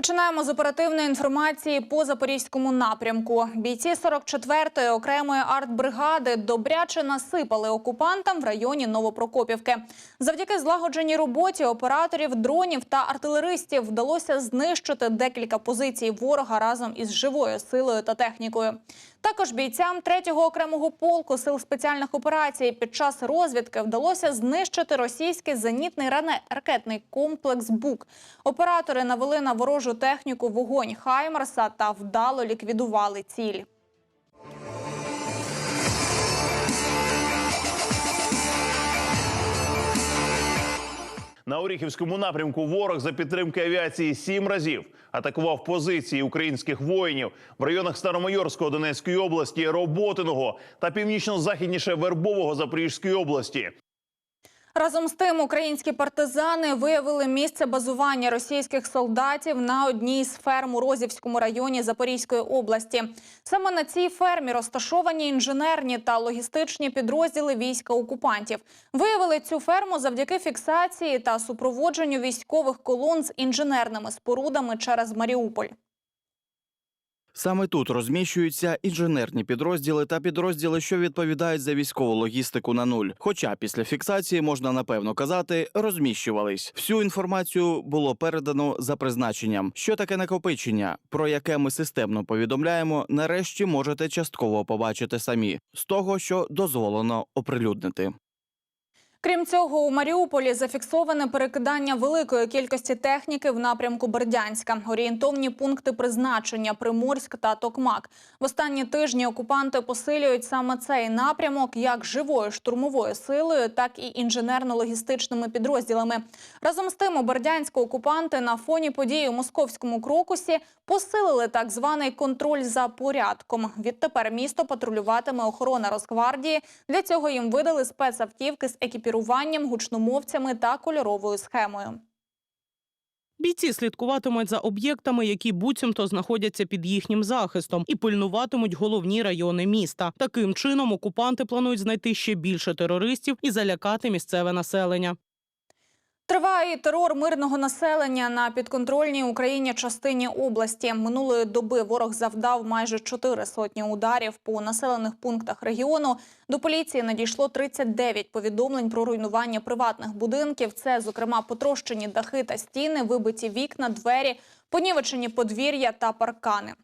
Починаємо з оперативної інформації по запорізькому напрямку. Бійці 44-ї окремої артбригади добряче насипали окупантам в районі Новопрокопівки. Завдяки злагодженій роботі операторів дронів та артилеристів вдалося знищити декілька позицій ворога разом із живою силою та технікою. Також бійцям 3-го окремого полку сил спеціальних операцій під час розвідки вдалося знищити російський зенітний ракетний комплекс БУК. Оператори навели на ворожу техніку вогонь Хаймерса та вдало ліквідували ціль. На Оріхівському напрямку ворог за підтримки авіації сім разів атакував позиції українських воїнів в районах Старомайорського Донецької області, Роботиного та північно-західніше Вербового Запорізької області. Разом з тим, українські партизани виявили місце базування російських солдатів на одній з ферм у Розівському районі Запорізької області. Саме на цій фермі розташовані інженерні та логістичні підрозділи війська окупантів. Виявили цю ферму завдяки фіксації та супроводженню військових колон з інженерними спорудами через Маріуполь. Саме тут розміщуються інженерні підрозділи та підрозділи, що відповідають за військову логістику на нуль. Хоча після фіксації можна напевно казати, розміщувались. Всю інформацію було передано за призначенням. Що таке накопичення, про яке ми системно повідомляємо, нарешті можете частково побачити самі з того, що дозволено оприлюднити. Крім цього, у Маріуполі зафіксоване перекидання великої кількості техніки в напрямку Бердянська, орієнтовні пункти призначення Приморськ та Токмак. В останні тижні окупанти посилюють саме цей напрямок як живою штурмовою силою, так і інженерно-логістичними підрозділами. Разом з тим, у Бердянську окупанти на фоні подій у московському крокусі посилили так званий контроль за порядком. Відтепер місто патрулюватиме охорона Росгвардії. Для цього їм видали спецавтівки з екіпіруванням, гучномовцями та кольоровою схемою. Бійці слідкуватимуть за об'єктами, які буцімто знаходяться під їхнім захистом, і пильнуватимуть головні райони міста. Таким чином окупанти планують знайти ще більше терористів і залякати місцеве населення. Триває терор мирного населення на підконтрольній Україні частині області. Минулої доби ворог завдав майже чотири сотні ударів по населених пунктах регіону. До поліції надійшло 39 повідомлень про руйнування приватних будинків. Це, зокрема, потрощені дахи та стіни, вибиті вікна, двері, понівечені подвір'я та паркани.